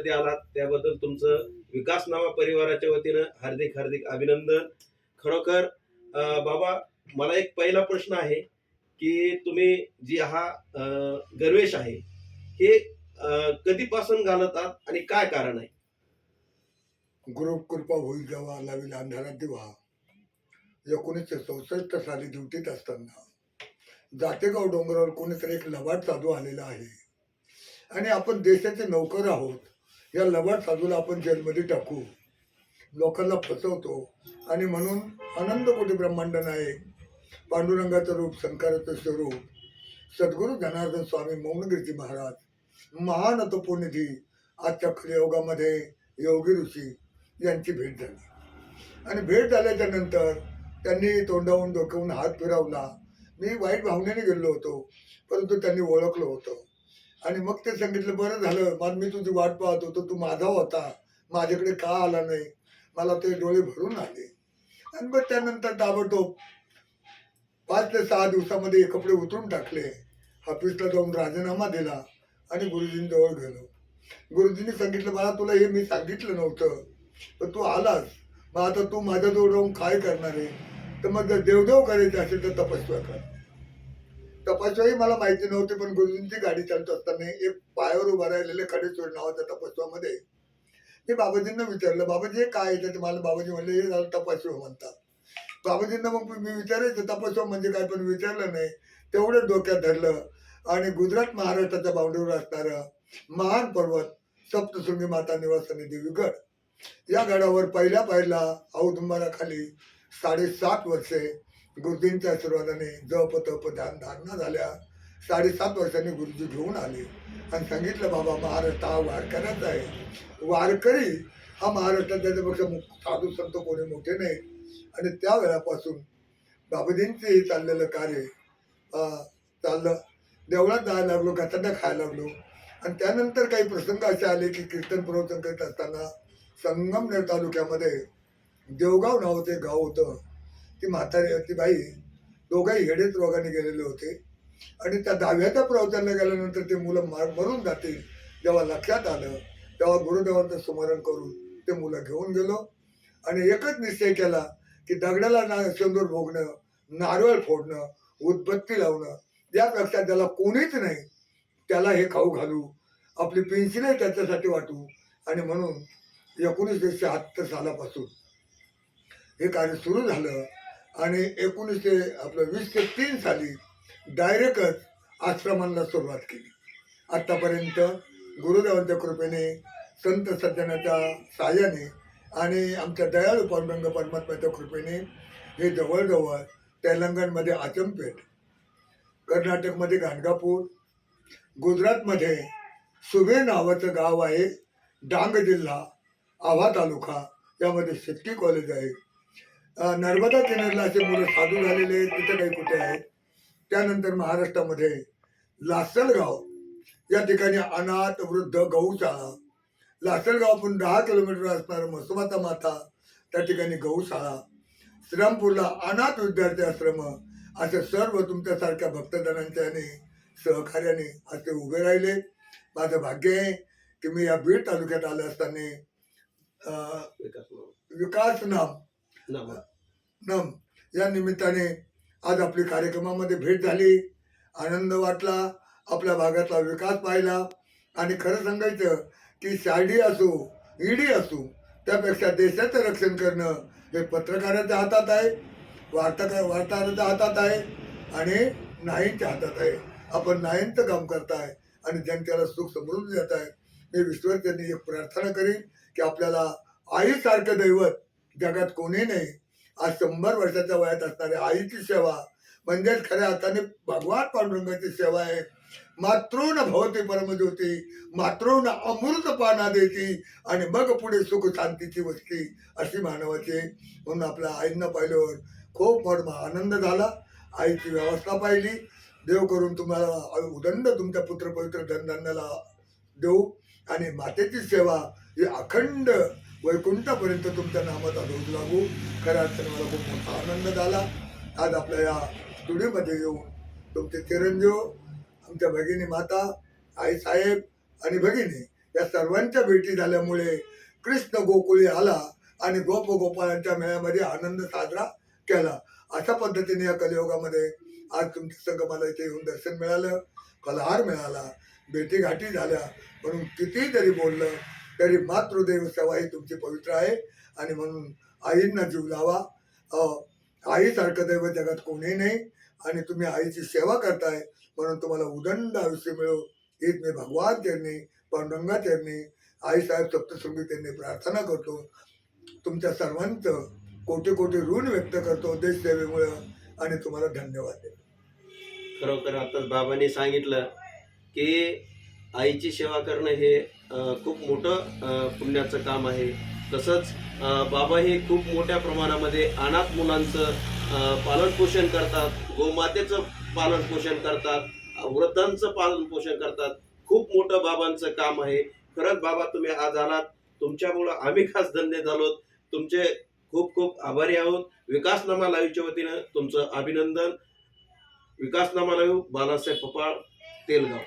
कधी आलात त्याबद्दल तुमचं विकासनामा परिवाराच्या वतीनं हार्दिक हार्दिक अभिनंदन. खरोखर बाबा मला एक पहिला प्रश्न आहे की तुम्ही जी हा अं, गणवेश आहे हे कधीपासून घालतात आणि काय कारण आहे? गुरु कृपा होईल जेव्हा लावील अंधारात दिवा एकोणीसशे चौसष्ट साली ड्युटीत असताना जातेगाव डोंगरावर कोणीतरी एक लबाड साधू आलेला आहे. आणि आपण देशाचे नौकर आहोत या लबाड साधूला आपण जेलमध्ये टाकू. लोकांना फसवतो. आणि म्हणून आनंद कोटी ब्रह्मांड नाही. पांडुरंगाचं रूप शंकराचं स्वरूप सद्गुरू जनार्दन स्वामी मौनगिरीजी महाराज महान तपोनिधी आजच्या कलियुगामध्ये योगी ऋषी यांची भेट झाली. आणि भेट झाल्याच्यानंतर त्यांनी तोंडावून डोक्यावून हात फिरवला. मी वाईट भावनेने गेलो होतो परंतु त्यांनी ओळखलं होतं. आणि मग ते सांगितलं बरं झालं मग मी तुझी वाट पाहत होतो तू माझा होता. माझ्याकडे का आला नाही? मला ते डोळे भरून आले. आणि मग त्यानंतर ताबडतोब पाच ते सहा दिवसामध्ये हे कपडे उतरून टाकले. ऑफिसला जाऊन राजीनामा दिला आणि गुरुजींजवळ गेलो. गुरुजींनी सांगितलं मला तुला हे मी सांगितलं नव्हतं पण तू आलास. मग आता तू माझ्याजवळ राहून काय करणार आहे? तर मग जर देवदेव करायचे असेल तर तपस्या कर. तपस्याही मला माहिती नव्हती पण गुरुजींची गाडी चालत असताना एक पायावर उभा राहिलेले खडेचोड नावाच्या तपस्वामध्ये मी बाबाजींना विचारलं बाबाजी हे काय येतं मला बाबाजी म्हणले हे झालं तपस्या म्हणतात. बाबाजींना मग मी विचारायचं तपस्व म्हणजे काय? पण विचारलं नाही. तेवढं डोक्यात धरलं आणि गुजरात महाराष्ट्राच्या बाउंड्रीवर असणारं महान पर्वत सप्तशृंगी माता निवासाने देवीगड. या गडावर पहिल्या पाहिला औदुंबराखाली साडेसात वर्षे गुरुजींच्या आशीर्वादाने जप तप ध्यान धारणा झाल्या. साडेसात वर्षांनी गुरुजी घेऊन आले. आणि सांगितलं बाबा महाराष्ट्र हा वारकऱ्याचा आहे. वारकरी हा महाराष्ट्रात त्याच्यापेक्षा साधू संत कोणी मोठे नाही. आणि त्या वेळापासून बाबाजींचे हे चाललेलं कार्य चाललं. देवळात जायला लागलो गचांना खायला लागलो. आणि त्यानंतर काही प्रसंग असे आले की कीर्तन प्रवचन करीत असताना संगमनेर तालुक्यामध्ये देवगाव नावाचं गाव होतं. ती म्हातारी ती बाई. दोघंही हेडेत रोगाने गेलेले होते. आणि त्या दहाव्याच्या प्रवचनाला गेल्यानंतर ते मुलं मार मरून जातील जेव्हा लक्षात आलं तेव्हा गुरुदेवांचं स्मरण करून ते मुलं घेऊन गेलो. आणि एकच निश्चय केला की दगडाला ना शेंदूर भोगणं नारळ फोडणं उदबत्ती लावणं यापेक्षा त्याला कोणीच नाही त्याला हे खाऊ घालू आपली पेन्सिलही त्याच्यासाठी वाटू आणि म्हणून एकोणीसशे शहात्तर सालापासून हे कार्य सुरू झालं. आणि एकोणीसशे आपलं वीस ते तीन साली डायरेक्टच आश्रमांना सुरुवात केली. आत्तापर्यंत गुरुदेवांच्या कृपेने संत सज्जनाच्या साह्याने आणि आमच्या दयाळू पांडुरंग परमात्म्याच्या कृपेने हे जवळजवळ तेलंगणमध्ये आचमपेठ कर्नाटकमध्ये गाणगापूर गुजरातमध्ये सुबे नावाचं गाव आहे डांग जिल्हा आव्हा तालुका यामध्ये शेट्टी कॉलेज आहे. नर्मदा किनारला असे मुलं साधू झालेले आहेत तिथे काही कुठे आहेत. त्यानंतर महाराष्ट्रामध्ये लासलगाव या ठिकाणी अनाथ वृद्ध गौशाळा. लासलगावपासून दहा किलोमीटर असणारं मसुमाता माता त्या ठिकाणी गौशाळा. श्रीरामपूरला अनाथ विद्यार्थी आश्रम असे सर्व तुमच्यासारख्या भक्तजनांच्या याने सहकार्याने असे उभे राहिले. माझं भाग्य आहे की मी या बीड तालुक्यात आले असताना विकास नाम. नम. या निमित्ताने आज आपली कार्यक्रमामध्ये भेट झाली. आनंद वाटला आपल्या भागातला विकास पाहिला. आणि खरं सांगायचं की शाडी असो ईडी असो त्यापेक्षा देशाचं रक्षण करणं हे पत्रकाराच्या हातात आहे वार्ताकार वार्ताहराच्या हातात आहे आणि नाईंच्या हातात आहे. आपण नाईंचं काम करताय आणि जनतेला सुख समृद्धी देत आहे मी विश्वचनी एक प्रार्थना करीन की आपल्याला आईसारखं दैवत जगात कोणी नाही. आज शंभर वर्षाच्या वयात असणाऱ्या आईची सेवा म्हणजेच खऱ्या अर्थाने भगवान पांडुरंगाची सेवा आहे. मातृन भवती परमज्योती मातृन अमृत पाना देती आणि मग पुढे सुख शांतीची वस्ती अशी मानवाची म्हणून आपल्या आईंना पाहिल्यावर खूप मोठा आनंद झाला. आईची व्यवस्था पाहिली. देव करून तुम्हाला उदंड तुमच्या पुत्र पवित्र धनधान्याला देऊ. आणि मातेची सेवा ही अखंड वैकुंठापर्यंत तुमच्या नामाचा ढोस लागू. खऱ्या अर्थाने मला खूप मोठा आनंद झाला. आज आपल्या या स्टुडिओमध्ये येऊन तुमचे चिरंजीव आमच्या भगिनी माता आई साहेब आणि भगिनी या सर्वांच्या भेटी झाल्यामुळे कृष्ण गोकुळी आला आणि गोप गोपाळांच्या मेळ्यामध्ये आनंद साजरा केला. अशा पद्धतीने या कलियुगामध्ये आज तुमच्या संघ मला इथे येऊन दर्शन मिळालं फलहार मिळाला भेटीगाठी झाल्या. म्हणून कितीही तरी बोललं तरी मातृदेव सेवा ही तुमची पवित्र आहे. आणि म्हणून आईंना जीव लावा. आईसारखं दैव जगात कोणी नाही. आणि तुम्ही आईची सेवा करताय. म्हणून तुम्हाला उदंड आयुष्य मिळो. हीच मी भगवान त्यांनी पांडुरंगा चरणी आईसाहेब सप्तशृंगी त्यांनी प्रार्थना करतो. तुमच्या सर्वांचं कोटी कोटी ऋण व्यक्त करतो देश सेवेमुळं. आणि तुम्हाला धन्यवाद देतो. खरोखर आताच बाबांनी सांगितलं की आईची सेवा करणं हे खूप मोठं पुण्याचं काम आहे. तसंच बाबा हे खूप मोठ्या प्रमाणामध्ये अनाथ मुलांचं पालनपोषण करतात गोमातेचं पालनपोषण करतात वृद्धांचं पालनपोषण करतात. खूप मोठं बाबांचं काम आहे. खरंच बाबा तुम्ही आज आलात. तुमच्यामुळं आम्ही खास धन्य झालो. तुमचे खूप खूप आभारी आहोत. विकासनामा लाईव्हच्या वतीनं तुमचं अभिनंदन. विकासनामा लाईव्ह बालासाहेब पपाळ तेलगाव.